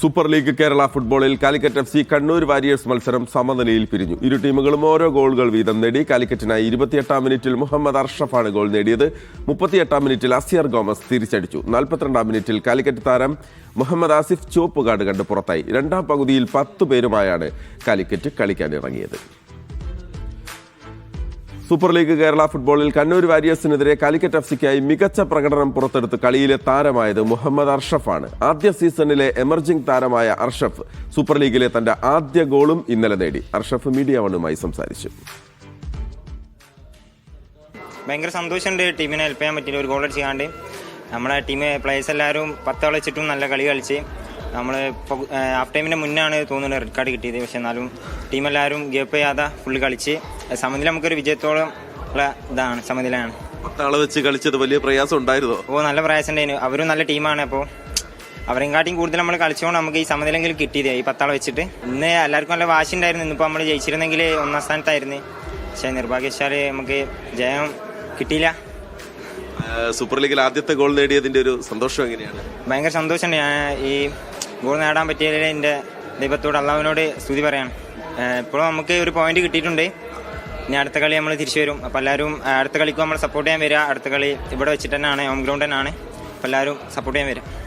Super league Kerala ഫുട്ബോളിൽ Calicut F C Kannur warriors മത്സരം സമനിലയിൽ പിരിഞ്ഞു. ഇരു ടീമുകളും ഓരോ ഗോളുകൾ വീതം നേടി കാലിക്കറ്റിനായി ഇരുപത്തിയെട്ടാം മിനിറ്റിൽ മുഹമ്മദ് അർഷഫാണ് ഗോൾ നേടിയത്. മുപ്പത്തിയെട്ടാം മിനിറ്റിൽ അസിയർ ഗോമസ് തിരിച്ചടിച്ചു. നാൽപ്പത്തിരണ്ടാം മിനിറ്റിൽ കാലിക്കറ്റ് താരം മുഹമ്മദ് ആസിഫ് ചുവപ്പ് കാർഡ് കണ്ട് പുറത്തായി. രണ്ടാം പകുതിയിൽ പത്ത് പേരുമായാണ് കാലിക്കറ്റ് കളിക്കാനിറങ്ങിയത്. സൂപ്പർ ലീഗ് കേരള ഫുട്ബോളിൽ കണ്ണൂർ വാരിയേഴ്സിനെതിരെ കാലിക്കറ്റ് എഫ് സിക്കായി മികച്ച പ്രകടനം പുറത്തെടുത്ത് കളിയിലെ താരമായത് മുഹമ്മദ് അർഷഫാണ് ആദ്യ സീസണിലെ എമർജിംഗ് താരമായ അർഷഫ് സൂപ്പർ ലീഗിലെ തന്റെ ആദ്യ ഗോളും ഇന്നലെ നേടി. അർഷഫ് മീഡിയ വണ്ണുമായി സംസാരിച്ചു. ഭയങ്കര സന്തോഷമുണ്ട് ടീമിനെ ഹെൽപ്പ് ചെയ്യാൻ പറ്റില്ല ഒരു ഗോൾ അടിച്ചാണ്ട് നമ്മുടെ ടീം പ്ലേയേഴ്സ് എല്ലാവരും പത്ത് കളിച്ചിട്ടും നല്ല കളി കളിച്ച് നമ്മൾ ഹാഫ് ടൈമിന്റെ മുന്നാണ് തോന്നുന്നത് റെഡ് കാർഡ് കിട്ടിയത്. പക്ഷെ എന്നാലും ടീം എല്ലാവരും ഗേപ്പ് ചെയ്യാതെ ഫുള്ള് കളിച്ച് സമനില നമുക്കൊരു വിജയത്തോളം ഉള്ള ഇതാണ് സമനിലയാണ്. പത്താളെ വെച്ച് കളിച്ചത് വലിയ പ്രയാസം ഉണ്ടായിരുന്നോ? ഓ നല്ല പ്രയാസം ഉണ്ടായിരുന്നു. അവരും നല്ല ടീമാണ്. അപ്പോൾ അവരെയും കാട്ടിയും കൂടുതൽ നമ്മൾ കളിച്ചുകൊണ്ട് നമുക്ക് ഈ സമനിലെങ്കിലും കിട്ടിയത് ഈ പത്താളെ വെച്ചിട്ട്. ഇന്ന് എല്ലാവർക്കും നല്ല വാശി ഉണ്ടായിരുന്നു. ഇന്നിപ്പോൾ നമ്മൾ ജയിച്ചിരുന്നെങ്കിൽ ഒന്നാം സ്ഥാനത്തായിരുന്നു. പക്ഷേ നിർഭാഗ്യവശാൽ നമുക്ക് ജയം കിട്ടിയില്ല. സൂപ്പർ ലീഗിൽ ആദ്യത്തെ ഗോൾ നേടിയതിന്റെ ഒരു സന്തോഷം എങ്ങനെയാണ്? ഭയങ്കര സന്തോഷമുണ്ട് ഞാൻ ഈ ഗോൾ നേടാൻ പറ്റിയതിൽ എന്റെ ദൈവത്തോട് അള്ളാവിനോട് സ്തുതി പറയാണ്. ഇപ്പോഴും നമുക്ക് ഒരു പോയിന്റ് കിട്ടിയിട്ടുണ്ട്. ഇനി അടുത്ത കളി നമ്മൾ തിരിച്ചു വരും. അപ്പോൾ എല്ലാവരും അടുത്ത കളിക്ക് നമ്മൾ സപ്പോർട്ട് ചെയ്യാൻ വരിക. അടുത്ത കളി ഇവിടെ വെച്ചിട്ട് തന്നെയാണ് ഹോം ഗ്രൗണ്ട് തന്നെയാണ്. അപ്പോൾ എല്ലാവരും സപ്പോർട്ട് ചെയ്യാൻ വരിക.